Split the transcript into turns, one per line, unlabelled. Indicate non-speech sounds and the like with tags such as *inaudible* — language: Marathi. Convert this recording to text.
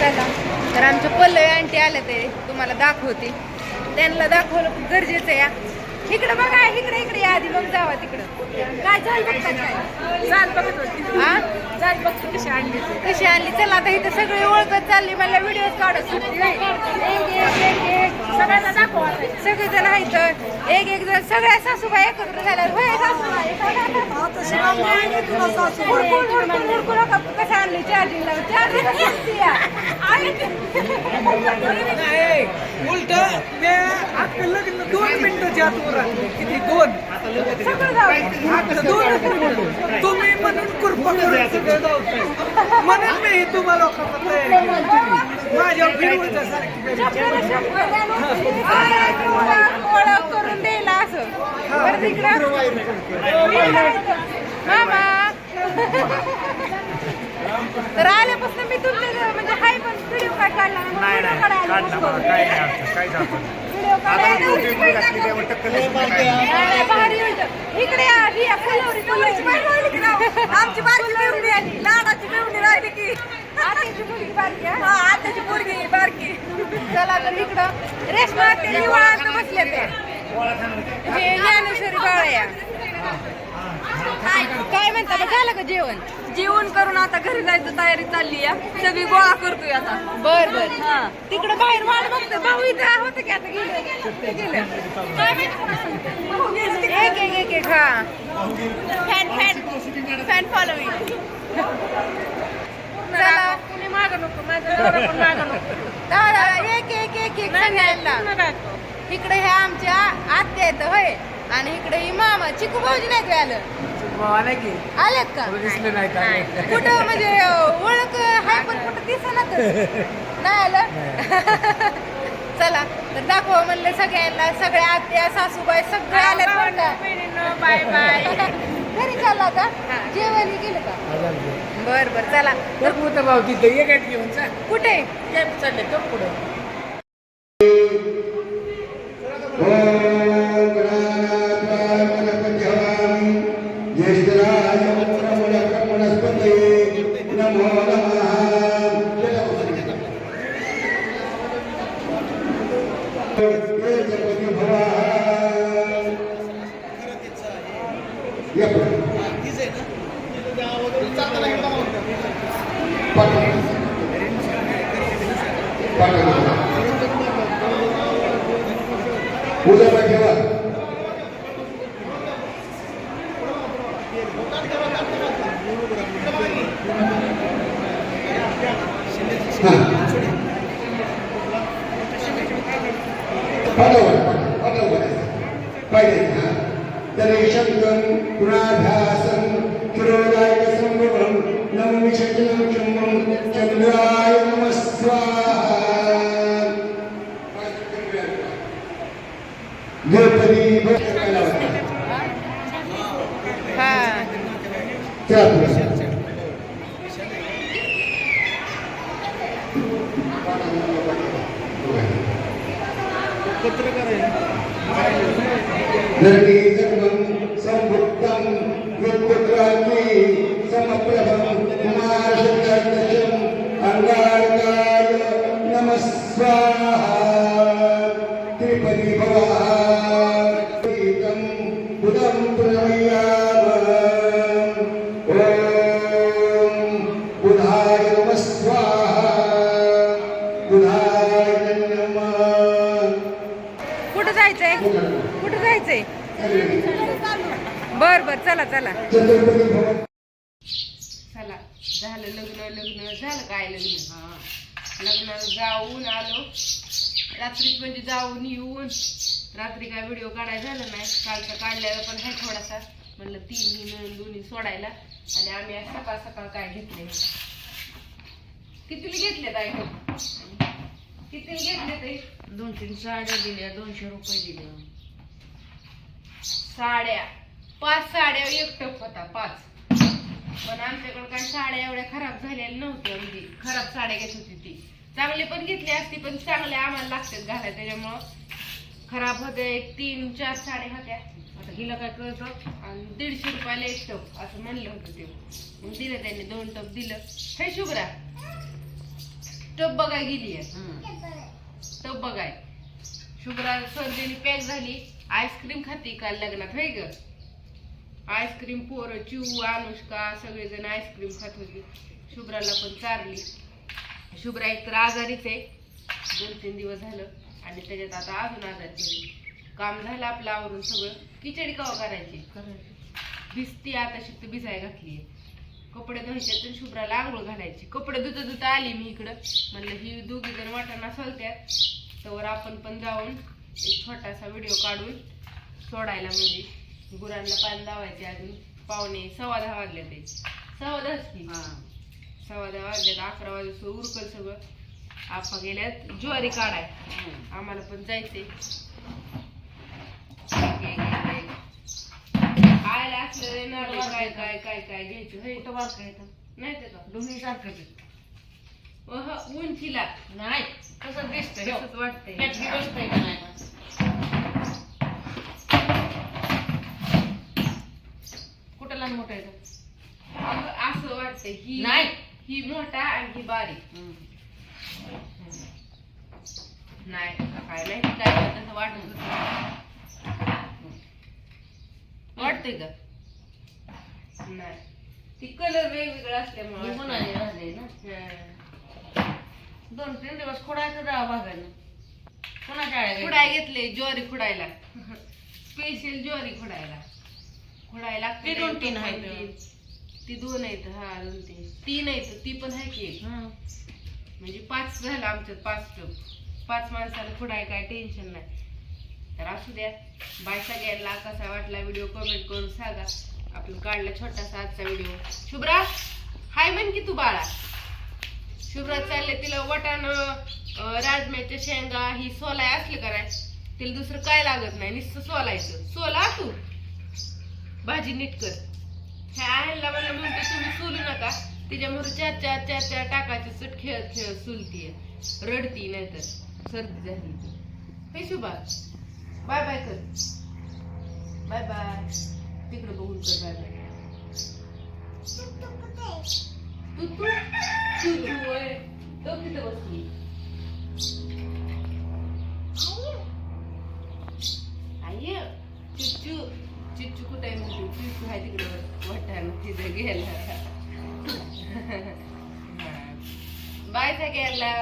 चला तर आमच्या पल्लवी आंटी आल्या ते तुम्हाला दाखवते. त्यांना दाखवलं खूप गरजेचं आहे. या. इकडं बघा इकडे इकडे या आधी मग जावा तिकडं. काय झालं
चाल बघत
हा?
कशी आणली.
कशी आणली? चला आता इथं सगळी ओळखत चालली मला व्हिडिओ काढत
सगळ्यांना दाखव.
सगळे जण आहेत. एक एक जण. सगळ्या सासूबाई एकत्र झाल्या होय सासूबाई? कसं आणली? चार्जिंग लावून चार्जिंग
उलट लग्न दोन मिनिटाच्या आत किती दोन दोन तुम्ही म्हणून कृपा करून सगळं जाऊ म्हणून मी तुम्हाला माझ्या फिरवच्या सारखी
करून द्यायला असं मामा तर आल्यापासून मी तुमच्या म्हणजे हाय पण व्हिडिओ काय
नाही. नाही मला काही नाही. अर्थ काही जात
व्हिडिओ काढायला भारी होतं इकडे या ही या फुलवरी फुलवरी
आमची बारकी मेवणी आली लाडाची मेवणी राहिली की.
आत्याची मुलगी बारकी आहे.
हा आताची पोरगी बारकी.
चला तर इकडं. रेशमा ते निवांत बसले ते. हे ज्ञानेश्वरी बाळया. काय म्हणता झालं का जेवण?
जेवण करून आता घरी जायचं तयारी चालली या सगळी गोळा करतोय आता.
बर बर.
हा.
तिकडं बाहेर वाट बघते. भाऊ इथं होतं की आता गेलं? ते गेलं. काय माहिती? एक एक एक एक हा. फॅन फॅन फॅन फॉलोविंग चला.
कुणी मागं नको. माझं नवरा पण मागं नको.
दादा एक एक एक इकडे ह्या आमच्या आत्या आहेत होय. आणि इकडे ही मामा. चिकू भाऊजी नाही आलं?
आला की?
का?
दिसलं नाही. काय
कुठं म्हणजे ओळख हाय पण कुठं दिसणार नाही आलं? चला तर दाखवा म्हणलं सगळ्यांना सगळ्या आत्या सासूबाई सगळे आल्यात बरं का?
Bye bye. *laughs*
घरी चालला का? जेवण गेलं का बर बर चला.
तर मोठा भाऊ तिथे? ये घेऊन जा.
कुठे?
चालले तो पुढं
바랍니다. 보좌 발표와 Padawan, Padawan, Padawan. Delegation
Gunadhas Capra. Let me बर बर चला चला. चला झालं लग्न लग्न झालं काय लग्न? हा. लग्नाला जाऊन आलो. रात्री म्हणजे जाऊन येऊन. रात्री काय व्हिडिओ काढायला झालं नाही. कालचं काढलेलं पण आहे थोडासा. म्हणलं तीन ही मिळून दोन्ही सोडायला. आणि आम्ही सकाळ सकाळ काय घेतले? कितीला घेतले ताई? कितीला घेतले ते
दोन तीन साड्या दिल्या दोनशे रुपये दिले.
साड्या. पाच साड्या एक टप होता पाच. पण आमच्याकडे काय साड्या एवढ्या खराब झालेल्या नव्हत्या म्हणजे खराब साड्या घेत होती ती. चांगली पण घेतली असती पण चांगल्या आम्हाला लागतात घालायला त्याच्यामुळं खराब होत्या एक तीन चार साड्या होत्या. आता हिला काय कळतं? आणि दीडशे रुपयाला एक टप असं म्हणलं होतं ते. मग दिलं त्यांनी दोन टप दिलं. हे शुभ्रा टप बघाय गेली टप बघाय. शुभ्रा सर्दीने पॅक झाली. आईस्क्रीम खाती काल लग्नात होय ग? आईस्क्रीम पोरं चिऊ अनुष्का सगळेजण आईस्क्रीम खात होती. शुभ्राला पण चारली. शुभ्रा एक तर आजारीच आहे. दोन तीन दिवस झालं आणि त्याच्यात आता अजून आजारी झाली काम झालं आपलं आवरून सगळं. खिचडी कवा करायची? भिजती आता शिकत भिजाय घातली कपडे धुवायचे तर शुभ्राला आंघोळ घालायची. कपडे धुता धुता आली मी इकडं. म्हणलं ही दोघी जण वाटाणा सोलत्यात तर आपण पण जाऊन एक छोटासा व्हिडिओ काढून सोडायला म्हणजे गुरांना पाणी लावायचे अजून. पावणे सव्वा दहा वाजले ते. सव्वा दहाच की सव्वा दहा वाजले तर अकरा वाजता उरकल सगळं. आपा गेल्यात ज्वारी काढाय. आम्हाला पण जायचंय. आयला असलं ना काय काय काय काय घ्यायचं? होय. नाही ते का? अहं, उंचीला.
नाही. कसं दिसतंय हो.
तसंच वाटतंय.
का नाही मग? कुठं लहान मोठं आहे तो?
अगं, ही
नाही.
ही मोठा आणि ही बारीक. नाही काय नाही काय तसं वाटत होतं. वाटतंय का? नाही. ती कलर वेगवेगळा असल्यामुळे
म्हणाले राहिले ना? दोन तीन दिवस खोडायचं जावं बघायला कोणाच्या
खुडाय घेतले ज्वारी खुडायला. *laughs* स्पेशल ज्वारी खुडायला. खुडायला लागते
ती दोन तीन आहेत.
ती- ती दोन आहेत हा दोन तीन. तीन आहेत ती पण आहे की एक. म्हणजे पाच झालं आमच्यात पाच टप पाच माणसाला खुडाय काय टेन्शन नाही. तर असू द्या. बाय सगळ्यांना कसा वाटला व्हिडिओ कमेंट करून सांगा. आपण काढला छोटासा आजचा व्हिडिओ शुभ्रा हाय म्हण की तू बाळा. शुभ्रा चालले तिला वटाण राजम्याच्या शेंगा ही सोलाय असले का नाही? तिला दुसरं काय लागत नाही नुसतं सोलायचं. सोला तू. भाजी नीट कर. ह्या आहेला मला म्हणते तुम्ही सुलू नका तिच्यामुळे चार चार चार चार टाकायचे सुट खेळ खेळ सुलतीये रडती नाहीतर सर्दी झाली ती हे शुभा बाय बाय कर बाय बाय तिकडे बघून कर बाय बाय तू तू तू तू होय. तो तिथं बसली चिच्चू कुठे आहे म्हणते चिच्चू आहे तिकडे वाटायला तिथं गेला बाय गेला